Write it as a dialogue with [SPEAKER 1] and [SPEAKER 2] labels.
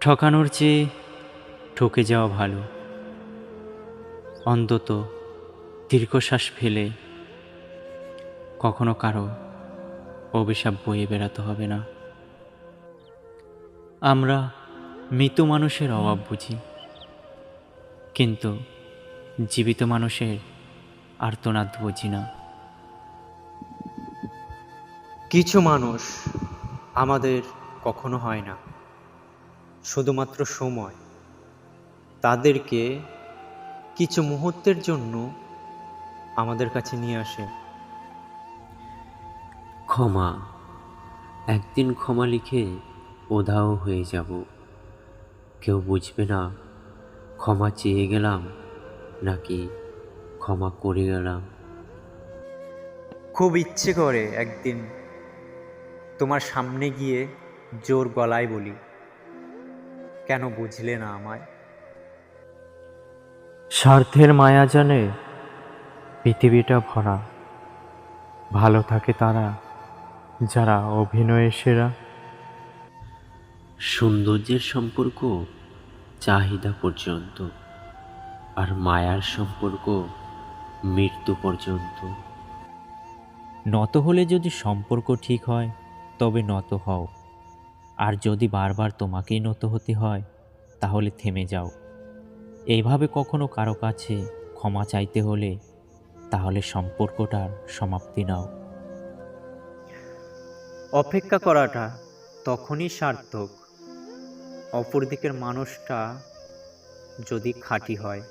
[SPEAKER 1] ঠকানোর চেয়ে ঠকে যাওয়া ভালো। অন্তত দীর্ঘশ্বাস ফেলে কখনো কারও অভিশাপ বয়ে বেড়াতে হবে না। আমরা মৃত মানুষের অভাব বুঝি, কিন্তু জীবিত মানুষের আর্তনাদ বুঝি না।
[SPEAKER 2] কিছু মানুষ আমাদের কখনো হয় না। শুধুমাত্র সময়। তাদেরকে কিছু মুহূর্তের জন্য আমাদের কাছে নিয়ে আসে।
[SPEAKER 3] ক্ষমা। একদিন ক্ষমা লিখে ওধাও হয়ে যাব। কেউ বুঝবে না ক্ষমা চেয়ে গেলাম নাকি ক্ষমা করে গেলাম।
[SPEAKER 2] খুব ইচ্ছে করে একদিন তোমার সামনে গিয়ে জোর গলায় বলি কেন বুঝলে না আমায়?
[SPEAKER 4] স্বার্থের মায়া জানে পৃথিবীটা ভরা। ভালো থাকে তারা যারা অভিনয়ে সেরা।
[SPEAKER 3] সৌন্দর্যের সম্পর্ক চাহিদা পর্যন্ত আর মায়ার সম্পর্ক মৃত্যু পর্যন্ত।
[SPEAKER 1] নত হলে যদি সম্পর্ক ঠিক হয় তবে নত হও। আর যদি বারবার তোমাকেই নত হতে হয়, তাহলে থেমে যাও। এইভাবে কখনো কারও কাছে ক্ষমা চাইতে হলে, তাহলে সম্পর্কটার সমাপ্তি নাও।
[SPEAKER 2] অপেক্ষা করাটা তখনই সার্থক। অপরদিকের মানুষটা যদি খাঁটি হয়।